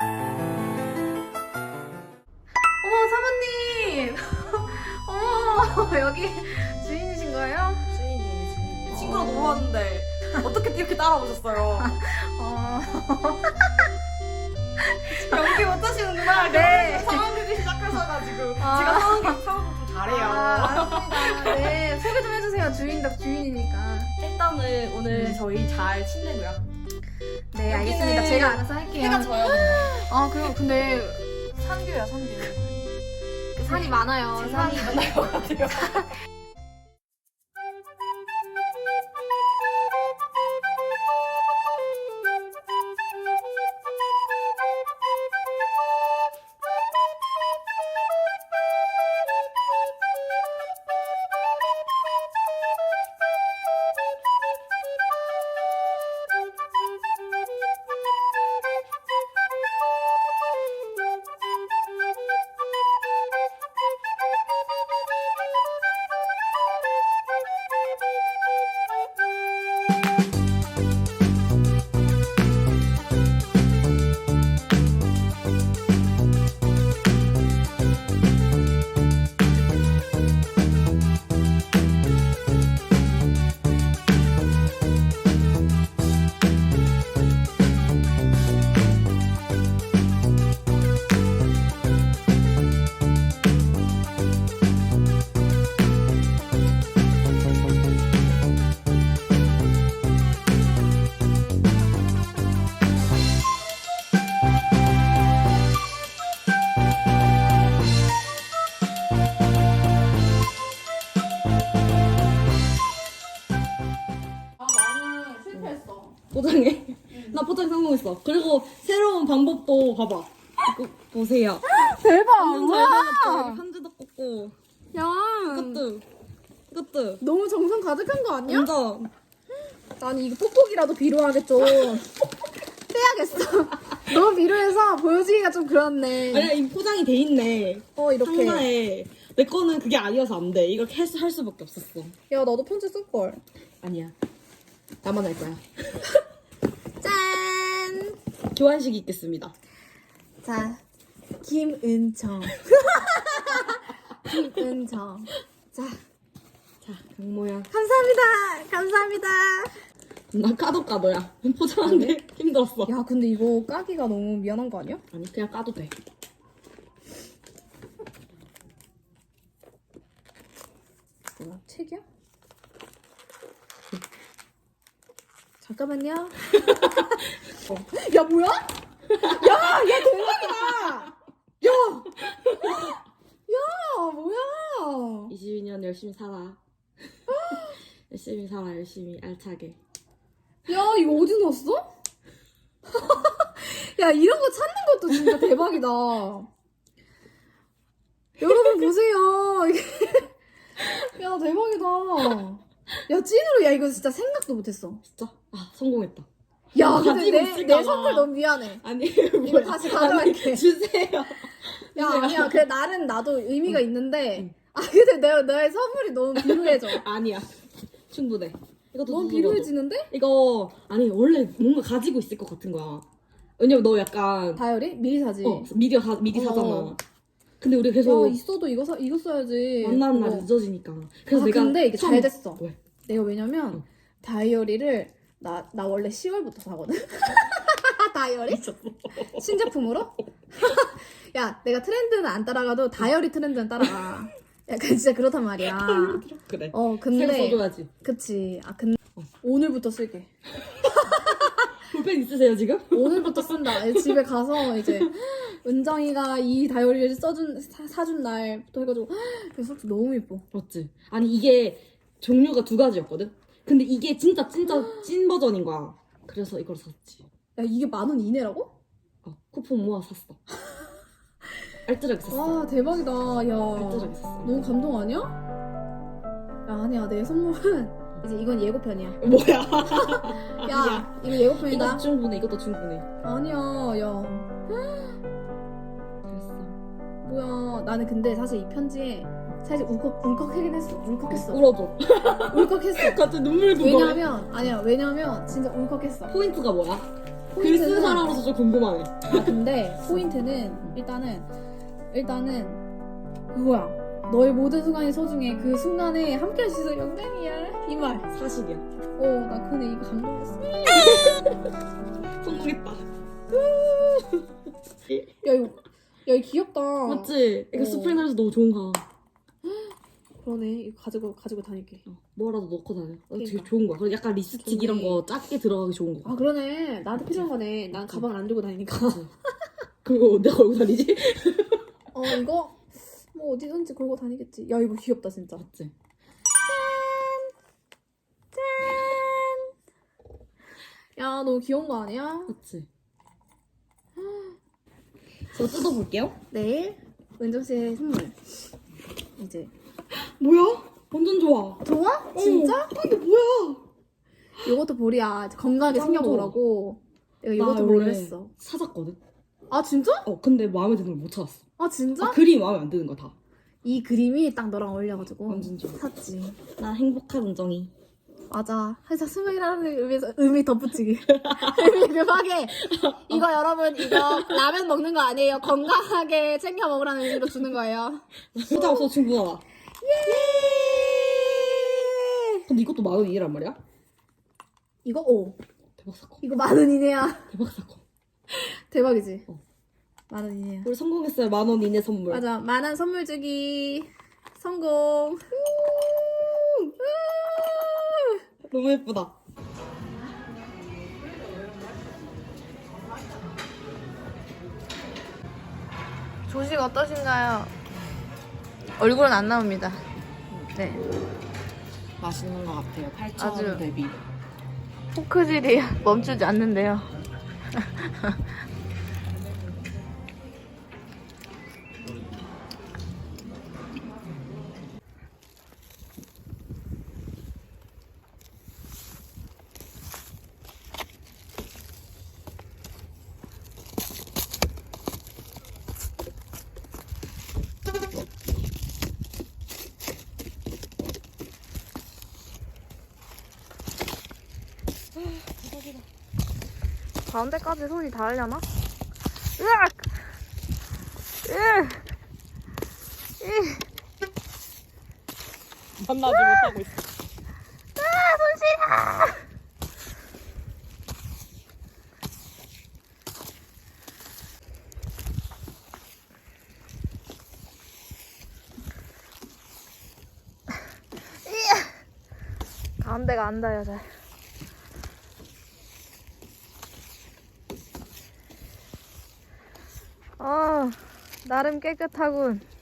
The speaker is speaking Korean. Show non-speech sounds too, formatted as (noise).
어머 사모님. (laughs) 어머 여기 주인이신 거예요? 주인이 주인이 친구랑 놀러 왔는데 어떻게 이렇게 따라오셨어요? (laughs) 어. 연기 못 하시는구나. 네. 결혼해서 상황극이 시작하셔가지고 아. 제가 상황극 상황극 좀 잘해요. 아, 알았습니다. 네 소개 좀 해주세요 주인 덕 주인이니까. 일단은 오늘 네. 저희 잘 친내고요. 네 알겠습니다. 제가 알아서 할게요. 해가 져요. 아 그럼 근데 산교야 산교. 산이 많아요. 산이 많아요 (laughs) 나 포장 성공했어. 그리고 새로운 방법도 봐봐. 이거 보세요. 대박. 완전 잘 나왔죠. 편지도 꽂고. 야 이것도. 이것도. 너무 정성 가득한 거 아니야? 완전. 나는 이거 뽁뽁이라도 비료하게 좀 (laughs) 떼야겠어. 너무 비료해서 보여주기가 좀 그렇네. 아니야, 이 포장이 돼 있네. 어 이렇게. 상자에. 내 거는 그게 아니어서 안 돼. 이걸 할, 수- 할 수밖에 없었어. 야 나도 편지 쓸 걸. 아니야. 나만 할 거야. (laughs) 짠. 교환식이 있겠습니다. 자 김은정. (laughs) 김은정. 자 자, 강모야. 감사합니다. 감사합니다. 나 까도 까도야. 포장하는데 (laughs) 힘들었어. 야 근데 이거 까기가 너무 미안한 거 아니야? 아니, 그냥 까도 돼. 뭐야 책이야? 잠깐만요. 어. (laughs) 야 뭐야? 야, 야 대박이다. 야, 야 뭐야? 22년 열심히 살아. (laughs) 열심히 살아, 열심히, 알차게. 야 이거 어디 넣었어? (laughs) 야 이런 거 찾는 것도 진짜 대박이다. 여러분 보세요. 이게 야 대박이다. 야 찐으로 야 이거 진짜 생각도 못했어. 진짜? 아, 성공했다. 야 근데 가지고 내, 있을까 내 선물 봐. 너무 미안해. 아니, 이거 뭐야. 다시 가져갈게. 주세요. 야 아니야 그래 나는 나도 의미가 있는데 아 근데 내 나의 선물이 너무 비루해져. (laughs) 아니야. 충분해. 이것도 너무. 비루해지는데? 이거, 아니, 원래 뭔가 가지고 있을 것 같은 거야. 왜냐면 너 약간, 다이어리 미리 사지. 어, 미디어 사, 미리 어. 사잖아. 근데 우리 야 계속 있어도 이거 사 이거 써야지. 만나는 날 그거. 늦어지니까. 그래서 아, 내가. 근데 이게 잘 됐어. 왜? 내가 왜냐면 어. 다이어리를 나, 나 원래 10월부터 사거든. (laughs) 다이어리? 신제품으로? (laughs) 야, 내가 트렌드는 안 따라가도 다이어리 트렌드는 따라가. 약간 진짜 그렇단 말이야. (laughs) 그래. 어, 새로 근데 써줘야지. 그치. 아, 근데 어. 오늘부터 쓸게. 볼펜 있으세요, 지금? 오늘부터 쓴다. 이제 집에 가서 이제 은정이가 이 다이어리를 써준 사, 사준 날부터 해가지고 그래서 너무 예뻐. 맞지? 아니, 이게 종류가 두 가지였거든? 근데 이게 진짜, 진짜 찐 버전인 거야. 그래서 이걸 샀지. 야, 이게 만 원 이내라고? 어, 쿠폰 모아 샀어. 알뜰하게 샀어. 와, 대박이다. 야. 알뜰하게 샀어. 너무 감동 아니야? 야, 아니야. 내 선물은 이제 이건 예고편이야. (laughs) 뭐야? 야, 이거 예고편이다. 이것도 충분해, 이것도 충분해. 아니야, 야. 잘했어. 뭐야. 나는 근데 사실 이 편지에 사실 울컥, 울컥하긴 했어. 울컥했어. 울어줘. (laughs) 울컥했어. 갑자기 눈물 그 왜냐면, 아니야. 왜냐면 진짜 울컥했어. 포인트가 뭐야? 글쓴 사람으로서 좀 궁금하네. 아 근데 포인트는 일단은 일단은 그거야. 너의 모든 순간이 소중해. 그 순간에 함께 할 수 있어 영광이야. 이 말. 사실이야. 어, 나 근데 이거 감동했어. (laughs) 성공했다. (laughs) 야 이거 야 이거 귀엽다. 맞지? 이거 어. 스프링에서 너무 좋은 가. (gasps) 그러네. 이거 가지고 가지고 다닐게. 어, 뭐라도 넣고 다녀. 어, 되게 그러니까. 좋은 거야. 그리고 약간 립스틱 이런. 거 작게 들어가기 좋은 거. 아 그러네. 나한테 필요한 거네. 난 가방 안 들고 다니니까. 그리고 내가 걸고 다니지? (laughs) 어 이거 뭐 어디든지 걸고 다니겠지. 야 이거 귀엽다 진짜. 맞지? 야 너무 귀여운 거 아니야? 맞지? (gasps) 저 뜯어볼게요. 내일 은정 씨의 선물. 이제 (gasps) 뭐야? 완전 좋아. 좋아? 진짜? 어, 이게 뭐야? 이것도 볼이야. 건강하게 짱 챙겨보라고. 내가 나 이것도 했어. 사zas거든? 아 진짜? 어, 근데 마음에 드는 걸 못 찾았어. 아 진짜? 아, 그림이 마음에 안 드는 거야, 다. 이 그림이 딱 너랑 어울려가지고 완전 좋아. 샀지. 나 행복한 은정이. 맞아. 회사 스물이라는 의미에서 의미 덧붙이기. 의미 (laughs) 급하게. 이거 여러분 이거 라면 먹는 거 아니에요. 건강하게 챙겨 먹으라는 의미로 주는 거예요. 소자 없어, 친구야. 근데 이것도 만 원이란 말이야? 이거 오. 대박 사건. 이거 만 원이네야. 대박 사건. 대박이지. 어. 만 원이네야. 우리 성공했어요, 만 원 이내 선물. 맞아. 만원 선물 주기 성공. 너무 예쁘다. 조식 어떠신가요? 얼굴은 안 나옵니다. 네. 맛있는 것 같아요. 8천 아주. 원 대비. 포크질이 (laughs) 멈추지 않는데요. (laughs) 가운데까지 손이 닿으려나? 으악! 으! 만나지 못하고 있어. 아, 손 시려! 가운데가 안 닿아요, 잘. 아, 나름 깨끗하군. 아,